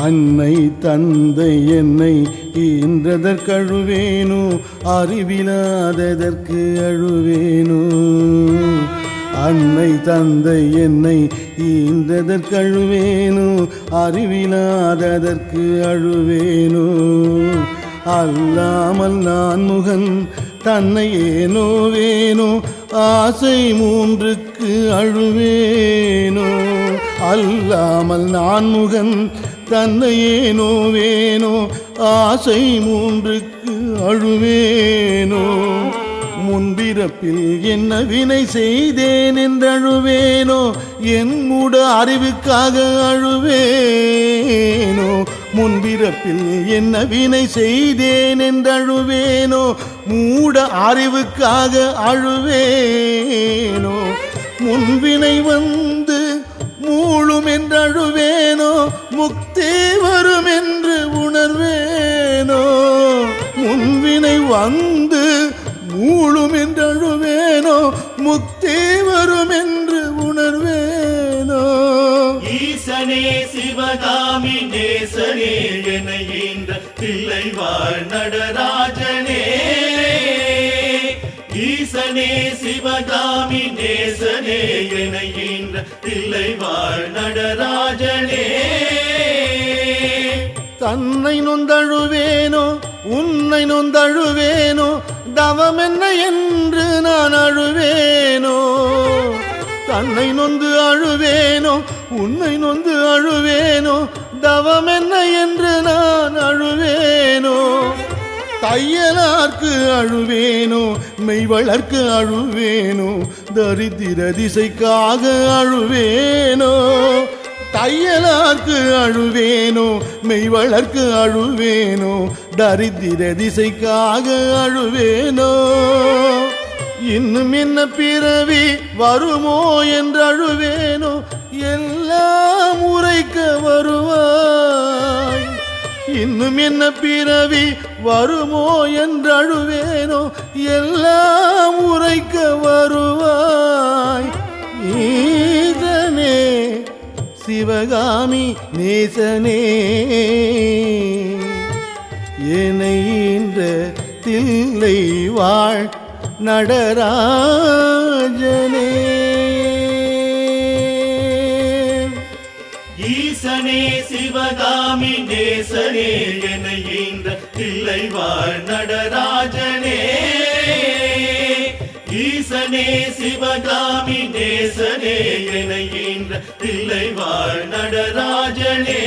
அன்னை தந்தை என்னை ஈன்றதற்கழுவேனோ அறிவிலாததற்கு அழுவேனோ. அன்னை தந்தை என்னை ஈன்றதற்கழுவேனோ அறிவிலாததற்கு அழுவேனோ. அல்லாமல் நான் முகன் தன்னை ஏனோ வேணோ ஆசை மூன்றுக்கு அழுவேனோ. அல்லாமல் நான் முகன் தன்னை வேணோ ஆசை மூன்றுக்கு அழுவேனோ. முன்பிறப்பில் என்ன வினை செய்தேன் என்றழுவேனோ என் மூட அறிவுக்காக அழுவேனோ. முன்பிறப்பில் என்ன வினை செய்தேன் என்றழுவேனோ மூட அறிவுக்காக அழுவேனோ. முன்வினை வந்து மூழும் என்றழுவே முக்தி வரும் என்று உணர்வேனோ முன்வினை வந்து மூழும் என்று அழுவேனோ முக்தி வரும் என்று உணர்வேனோ? ஈசனே சிவகாமி நேசனே என ஈன்ற தில்லை வாழ் நடராஜனே. ஈசனே சிவகாமி நேசனே என ஈன்ற தில்லை வாழ் நடராஜனே. உன்னை நொந்தழுவேனோ உன்னை நொந்தழுவேனோ தவம் என்ன என்று நான் அழுவேனோ? தன்னை நொந்து அழுவேனோ உன்னை நொந்து அழுவேனோ தவம் என்ன என்று நான் அழுவேனோ? தையலார்க்கு அழுவேனோ மெய்வளர்க்கு அழுவேனோ தரித்திர திசைக்காக அழுவேனோ? தையலார்க்கு அழுவேனோ மெய்வளர்க்கு அழுவேனோ தரித்திர திசைக்காக அழுவேனோ. இன்னும் என்ன பிறவி வருமோ என்று அழுவேனோ எல்லாம் உரைக்க வருவாய். இன்னும் என்ன பிறவி வருமோ என்று அழுவேனோ எல்லாம் உரைக்க வருவாய் சிவகாமி நேசனே. என்ற தில்லை வாழ் நடராஜனே. ஈசனே சிவகாமி நேசனே என தில்லை வாழ் நடராஜனே. சிவகாமி நேசனே என தில்லை வாழ் நடராஜனே.